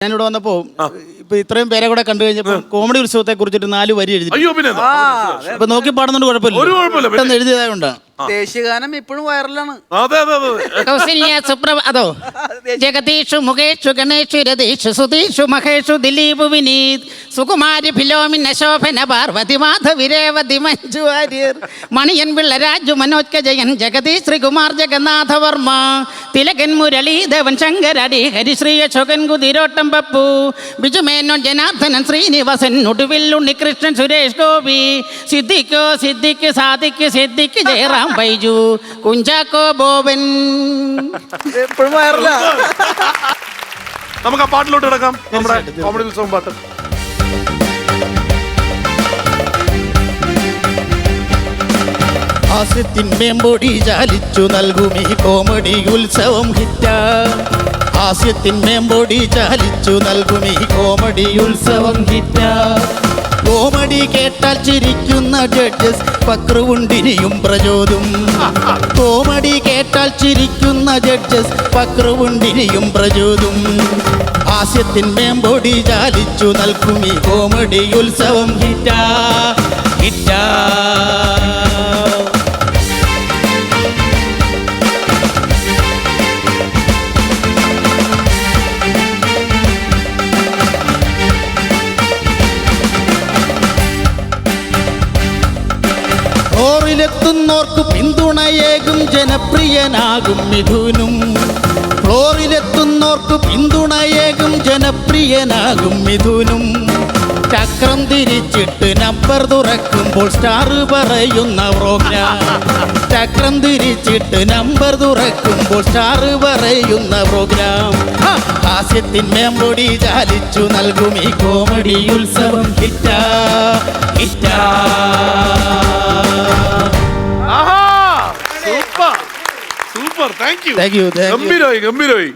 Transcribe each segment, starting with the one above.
ഞാനിവിടെ വന്നപ്പോ ഇപ്പൊ ഇത്രയും പേരെ കൂടെ കണ്ടു കഴിഞ്ഞപ്പോ കോമഡി ഉത്സവത്തെ കുറിച്ചിട്ട് നാല് വരി എഴുതി അയ്യോ പിന്നെ എന്താ? ഇപ്പൊ നോക്കി പാടുന്നുണ്ട് കുഴപ്പമില്ല ഒരു കുഴപ്പമില്ല, പെട്ടെന്ന് എഴുതിയതായോണ്ട്. ദേശീയഗാനം ഇപ്പോഴും വൈറലാണ്. അതെ അതെ അതെ കൗസല്യ സുപ്രഭ അതോ? ജഗദീഷു മുകേഷു ഗണേഷു രതീഷു സുധീഷു മഹേഷു ദിലീപ് വിനീത് സുകുമാരി ഫിലോമിന ശോഭന പാർവതി മാധവി രേവതി മഞ്ജു വാര്യർ മണിയൻ പിള്ള രാജു മനോജ് കെ ജയൻ ജഗദീഷ് ശ്രീകുമാർ ജഗന്നാഥ വർമ്മ തിലകൻ മുരളീധവൻ ശങ്കരടി ഹരിശ്രീയ അശോകൻ കുതിരോട്ടം പപ്പു. ബിജു മേനോൻ ജനാർദ്ദനൻ ശ്രീനിവാസൻ ഒടുവിൽ ഉണ്ണികൃഷ്ണൻ സുരേഷ് ഗോപി. സിദ്ധിക്കോ സിദ്ധിക്ക് സാധിക്ക് സിദ്ധിക്ക് ജയറാം ബൈജു. കുഞ്ചാക്കോ ബോബൻ. വൈറലാ നമുക്ക് ആ പാട്ടിലോട്ട് കിടക്കാം. നമ്മുടെ കോമഡി ഉത്സവം പാട്ട്. ഹാസ്യത്തിന്മേമ്പൊടി ചാലിച്ചു നൽകും ഈ കോമഡി ഉത്സവം ഹിറ്റ. ഹാസ്യത്തിന്മേമ്പൊടി ചാലിച്ചു നൽകും ഈ കോമഡി ഉത്സവം ഹിറ്റ. കോമഡി കേട്ടാൽ ചിരിക്കുന്ന ജഡ്ജസ് പക്രുവുണ്ടിനിയും പ്രചോദും. കോമഡി കേട്ടാൽ ചിരിക്കുന്ന ജഡ്ജസ് പക്രുവുണ്ടിനിയും പ്രചോദും. ഹാസ്യത്തിന്മേമ്പൊടി ചാലിച്ചു നൽകും ഈ കോമഡി ഉത്സവം ഹിറ്റാ. ഹിറ്റ. ഫ്ലോറിലെത്തുന്നോർക്ക് പിന്തുണയേകും ജനപ്രിയനാകും മിഥുനും. ഫ്ലോറിലെത്തുന്നോർക്ക് പിന്തുണയേകും ജനപ്രിയനാകും മിഥുനും. ചക്രം തിരിച്ചിട്ട് നമ്പർ തുറക്കുമ്പോൾ സ്റ്റാർ പറയുന്ന പ്രോഗ്രാം ചക്രം തിരിച്ചിട്ട് നമ്പർ തുറക്കുമ്പോൾ സ്റ്റാർ പറയുന്ന പ്രോഗ്രാം ഹാസ്യത്തിൻ മേമ്പൊടി ചാലിച്ചു നൽകും ഈ കോമഡി ഉത്സവം. ഹിറ്റാ ഹിറ്റാ. Super thank you. ഗംഭീരമായി ഗംഭീരമായി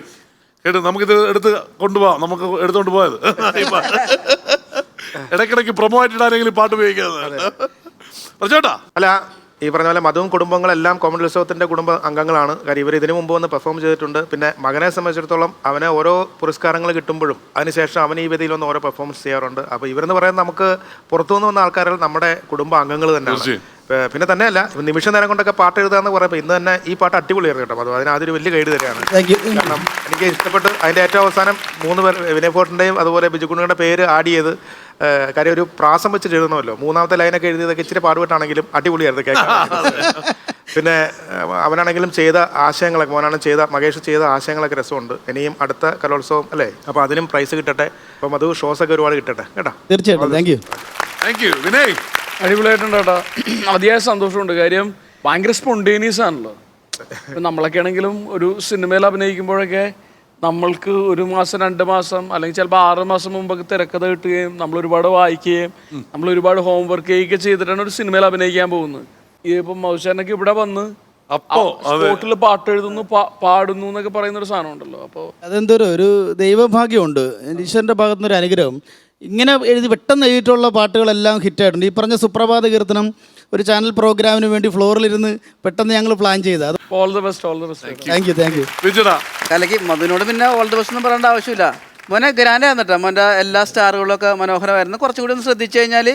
കേട്ടോ നമുക്കിത് എടുത്ത് കൊണ്ടുപോവാം നമുക്ക് എടുത്തുകൊണ്ട് പോയത്. ഇടയ്ക്കിടയ്ക്ക് പ്രൊമോ ആയിട്ടിടാനെങ്കിലും പാട്ട് ഉപയോഗിക്കുന്നത്? പറഞ്ഞോട്ടാ അല്ല ഈ പറഞ്ഞ പോലെ മധുവും കുടുംബങ്ങളെല്ലാം കോമഡി ഉത്സവത്തിന്റെ കുടുംബ അംഗങ്ങളാണ്. കാര്യം ഇവർ ഇതിനു മുമ്പ് വന്ന് പെർഫോം ചെയ്തിട്ടുണ്ട്. പിന്നെ മകനെ സംബന്ധിച്ചിടത്തോളം അവനെ ഓരോ പുരസ്കാരങ്ങൾ കിട്ടുമ്പോഴും അതിനുശേഷം അവൻ ഈ വേദിയിൽ വന്ന് ഓരോ പെർഫോമൻസ് ചെയ്യാറുണ്ട്. അപ്പോൾ ഇവരെന്ന് പറയുന്നത് നമുക്ക് പുറത്തുനിന്ന് വന്ന ആൾക്കാരിൽ നമ്മുടെ കുടുംബ അംഗങ്ങൾ തന്നെയാണ്. പിന്നെ തന്നെയല്ല നിമിഷ നേരം കൊണ്ടൊക്കെ പാട്ട് എഴുതാന്ന് പറയുമ്പോൾ ഇന്ന് തന്നെ ഈ പാട്ട് അടിപൊളിയായിരുന്നു കേട്ടോ. അപ്പോൾ അതിനൊരു വലിയ ഗൈഡ് തന്നെയാണ് താങ്ക് കാരണം എനിക്ക് ഇഷ്ടപ്പെട്ട് അതിന്റെ ഏറ്റവും അവസാനം മൂന്ന് പേർ വിനയ് ഫോർട്ടിന്റെയും അതുപോലെ ബിജുകുണ്ണിയുടെ പേര് ആഡ് ചെയ്ത് കാര്യം ഒരു പ്രാസം വെച്ചിട്ട് എഴുതണമല്ലോ മൂന്നാമത്തെ ലൈനൊക്കെ എഴുതിയതൊക്കെ ഇച്ചിരി പാടുപെട്ടാണെങ്കിലും അടിപൊളിയായിരുന്നു കേൾക്കാൻ. പിന്നെ അവനാണെങ്കിലും ചെയ്ത ആശയങ്ങളൊക്കെ മോനാണ് ചെയ്ത മകേഷ് ചെയ്ത ആശയങ്ങളൊക്കെ രസമുണ്ട്. ഇനിയും അടുത്ത കലോത്സവം അല്ലേ? അപ്പോൾ അതിനും പ്രൈസ് കിട്ടട്ടെ. അപ്പം അത് ഷോസ് ഒക്കെ ഒരുപാട് കിട്ടട്ടെ. കേട്ടോ? തീർച്ചയായിട്ടും. Thank you thank you Vinay അടിപൊളിയായിട്ടുണ്ട് കേട്ടോ. അതിയായ സന്തോഷമുണ്ട്. കാര്യം ഭയങ്കര സ്പോണ്ടേനിയസ് ആണല്ലോ. ഇപ്പം നമ്മളൊക്കെ ആണെങ്കിലും ഒരു സിനിമയിൽ അഭിനയിക്കുമ്പോഴൊക്കെ നമ്മൾക്ക് ഒരു മാസം രണ്ട് മാസം അല്ലെങ്കിൽ ചിലപ്പോൾ ആറ് മാസം മുമ്പൊക്കെ തിരക്കഥ കിട്ടുകയും നമ്മൾ ഒരുപാട് വായിക്കുകയും നമ്മൾ ഒരുപാട് ഹോംവർക്ക് ചെയ്യുകയൊക്കെ ചെയ്തിട്ടാണ് ഒരു സിനിമയിൽ അഭിനയിക്കാൻ പോകുന്നത്. ഇപ്പം മൗശാനൊക്കെ ഇവിടെ വന്ന് അപ്പോ സ്പോട്ടിൽ പാട്ട് എഴുതുന്നു പാടുന്നു എന്നൊക്കെ പറയുന്ന ഒരു സാധനം ഉണ്ടല്ലോ അപ്പോൾ അതെന്തൊരു ഒരു ദൈവഭാഗ്യമുണ്ട്. ഈശ്വരന്റെ ഭാഗത്തുനിന്ന് ഒരു അനുഗ്രഹം. ഇങ്ങനെ എഴുതി പെട്ടെന്ന് എഴുതിയിട്ടുള്ള പാട്ടുകളെല്ലാം ഹിറ്റായിട്ടുണ്ട്. ഈ പറഞ്ഞ സുപ്രഭാത കീർത്തനം ഒരു ചാനൽ പ്രോഗ്രാമിന് വേണ്ടി ഫ്ലോറിലിരുന്ന് പെട്ടെന്ന് ഞങ്ങൾ പ്ലാൻ ചെയ്ത്. അത് all the best all the best thank you thank you അല്ലെങ്കിൽ മധുനോട് പിന്നെ ഓൾ ദ ബെസ്റ്റ് ഒന്നും പറയേണ്ട ആവശ്യമില്ല. മോനെ ഗ്രാൻഡ് ആയിരുന്നു കേട്ടോ മോന്റെ എല്ലാ സ്റ്റാറുകളും ഒക്കെ മനോഹരമായിരുന്നു. കുറച്ചുകൂടി ഒന്ന് ശ്രദ്ധിച്ചു കഴിഞ്ഞാൽ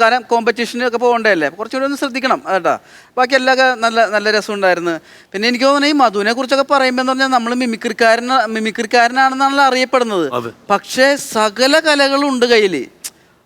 കാരണം കോമ്പറ്റീഷനൊക്കെ പോകേണ്ടതല്ലേ? കുറച്ചുകൂടി ഒന്ന് ശ്രദ്ധിക്കണം കേട്ടോ. ബാക്കി എല്ലാം ഒക്കെ നല്ല നല്ല രസമുണ്ടായിരുന്നു പിന്നെ എനിക്ക് തോന്നുന്നു ഈ മധുവിനെ കുറിച്ചൊക്കെ പറയുമ്പോൾ എന്ന് പറഞ്ഞാൽ നമ്മൾ മിമിക്രിക്കാരൻ മിമിക്രിക്കാരനാണെന്നാണല്ലോ അറിയപ്പെടുന്നത്. പക്ഷേ സകല കലകളും ഉണ്ട് കയ്യിൽ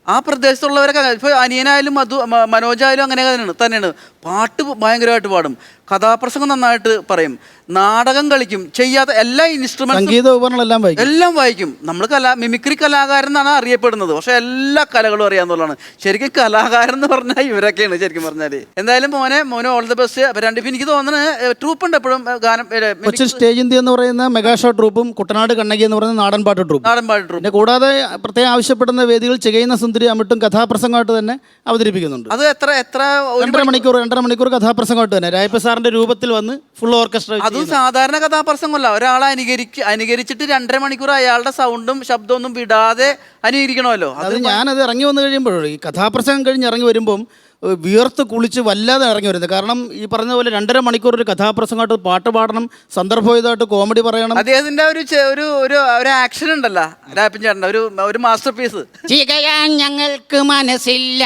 ആ പ്രദേശത്തുള്ളവരൊക്കെ ഇപ്പോൾ അനിയനായാലും മധു മനോജായാലും അങ്ങനെ തന്നെയാണ്. തന്നെയാണ്. പാട്ട് ഭയങ്കരമായിട്ട് പാടും. കഥാപ്രസംഗം നന്നായിട്ട് പറയും. നാടകം കളിക്കും. ചെയ്യാത്ത എല്ലാ ഇൻസ്ട്രുമെന്റ് സംഗീത ഉപകരണങ്ങളെല്ലാം വായിക്കും. എല്ലാം വായിക്കും. നമ്മൾ കലാ മിമിക്രി കലാകാരൻ എന്നാണ് അറിയപ്പെടുന്നത്. പക്ഷെ എല്ലാ കലകളും അറിയാവുന്നതാണ് ശരിക്കും കലാകാരൻ എന്ന് പറഞ്ഞാൽ ഇവരൊക്കെയാണ് ശരിക്കും പറഞ്ഞാൽ എന്തായാലും മോനെ മോനെ ഓൾ ദി ബെസ്റ്റ് അപ്പൊ എനിക്ക് തോന്നുന്നത് ട്രൂപ്പ് ഉണ്ട് എപ്പോഴും ഗാനം ഏ, mimic- കൊച്ചിൻ സ്റ്റേജ് ഇന്ത്യ എന്ന് പറയുന്ന മെഗാഷോ ട്രൂപ്പും കുട്ടനാട് കണ്ണകി എന്ന് പറയുന്ന നാടൻ പാട്ട് ട്രൂപ്പും നാടൻ പാട്ട് ട്രൂപ്പ് പിന്നെ കൂടാതെ പ്രത്യേകം ആവശ്യപ്പെടുന്ന വേദികൾ ചെയ്യുന്ന സുന്ദരി അമിട്ടും കഥാപ്രസംഗമായിട്ട് തന്നെ അവതരിപ്പിക്കുന്നുണ്ട്. അത് എത്ര എത്ര ഒരു രണ്ടര മണിക്കൂർ രണ്ടര മണിക്കൂർ കഥാപ്രസംഗമായിട്ട് തന്നെ. രായപ്പ സാറിന്റെ രൂപത്തിൽ വന്ന് ഫുൾ ഓർക്കസ്ട്ര അതും സാധാരണ കഥാപ്രസംഗമല്ല. ഒരാളെ അനുകരിക്ക അനുകരിച്ചിട്ട് രണ്ടര മണിക്കൂർ അയാളുടെ സൗണ്ടും ശബ്ദമൊന്നും വിടാതെ അനുകരിക്കണമല്ലോ. അത് ഞാനത് ഇറങ്ങി വന്നു കഴിയുമ്പോഴേ ഈ കഥാപ്രസംഗം കഴിഞ്ഞ് ഇറങ്ങി വരുമ്പം വിയർത്ത് കുളിച്ച് വല്ലാതെ ഇറങ്ങി വരുന്നത്. കാരണം ഈ പറഞ്ഞ പോലെ രണ്ടര മണിക്കൂർ ഒരു കഥാപ്രസംഗമായിട്ട് പാട്ട് പാടണം സന്ദർഭോചിതമായിട്ട് കോമഡി പറയണം. അദ്ദേഹത്തിന്റെ ഒരു ചെ- ഒരു ഒരു ഒരു ആക്ഷൻ ഉണ്ടല്ലോ രാപ്പൻ ചേട്ടന്റെ ഒരു ഒരു മാസ്റ്റർ പീസ് ചികയാൻ ഞങ്ങൾക്ക് മനസ്സില്ല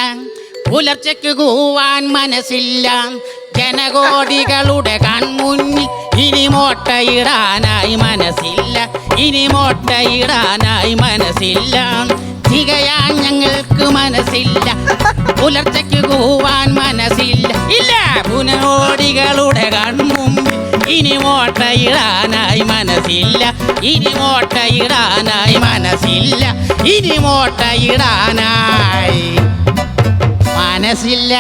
പുലർച്ചയ്ക്ക് കൂവാൻ മനസ്സില്ല ജനകോടികളുടെ കൺമുന്നിൽ ഇനി മോട്ടയിടാനായി മനസ്സില്ല. ഇനി മോട്ടയിടാനായി മനസ്സില്ല. തികയാൻ ഞങ്ങൾക്ക് മനസ്സില്ല. പുലർച്ചയ്ക്ക് കൂവാൻ മനസ്സില്ല. ഇല്ല പുനോടികളുടെ കൺമുമ്പിൽ ഇനി മോട്ടയിടാനായി മനസ്സില്ല. ഇനി മോട്ടയിടാനായി മനസ്സില്ല. ഇനി മോട്ടയിടാനായി മനസ്സില്ല.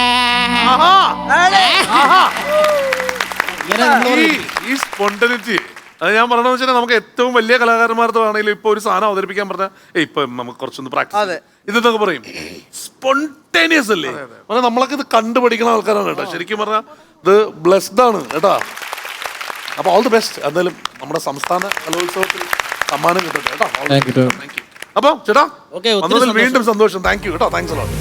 ഈ ഈ സ്പോണ്ടനിറ്റി അത് ഞാൻ പറഞ്ഞു വെച്ചാൽ നമുക്ക് ഏറ്റവും വലിയ കലാകാരന്മാർത്താണെങ്കിലും ഇപ്പൊ ഒരു സാധനം അവതരിപ്പിക്കാൻ പറഞ്ഞാൽ ഇപ്പൊ നമുക്ക് കുറച്ചൊന്ന് പ്രാക്ടീസ് അതെ. ഇതെന്നൊക്കെ പറയും? സ്പോണ്ടേനിയസ് അല്ലേ? പറഞ്ഞാൽ നമ്മളൊക്കെ ഇത് കണ്ടുപഠിക്കുന്ന ആൾക്കാരാണ് കേട്ടോ. ശരിക്കും പറഞ്ഞാൽ ഇത് ബ്ലെസ്ഡ് ആണ് കേട്ടോ. അപ്പൊ ഓൾ ദി ബെസ്റ്റ് എന്തായാലും നമ്മുടെ സംസ്ഥാന കലോത്സവത്തിൽ സമ്മാനം കിട്ടട്ടെ കേട്ടോ. All the best. അപ്പൊ ചേട്ടാ വീണ്ടും സന്തോഷം. താങ്ക് യു കേട്ടോ. Thanks a lot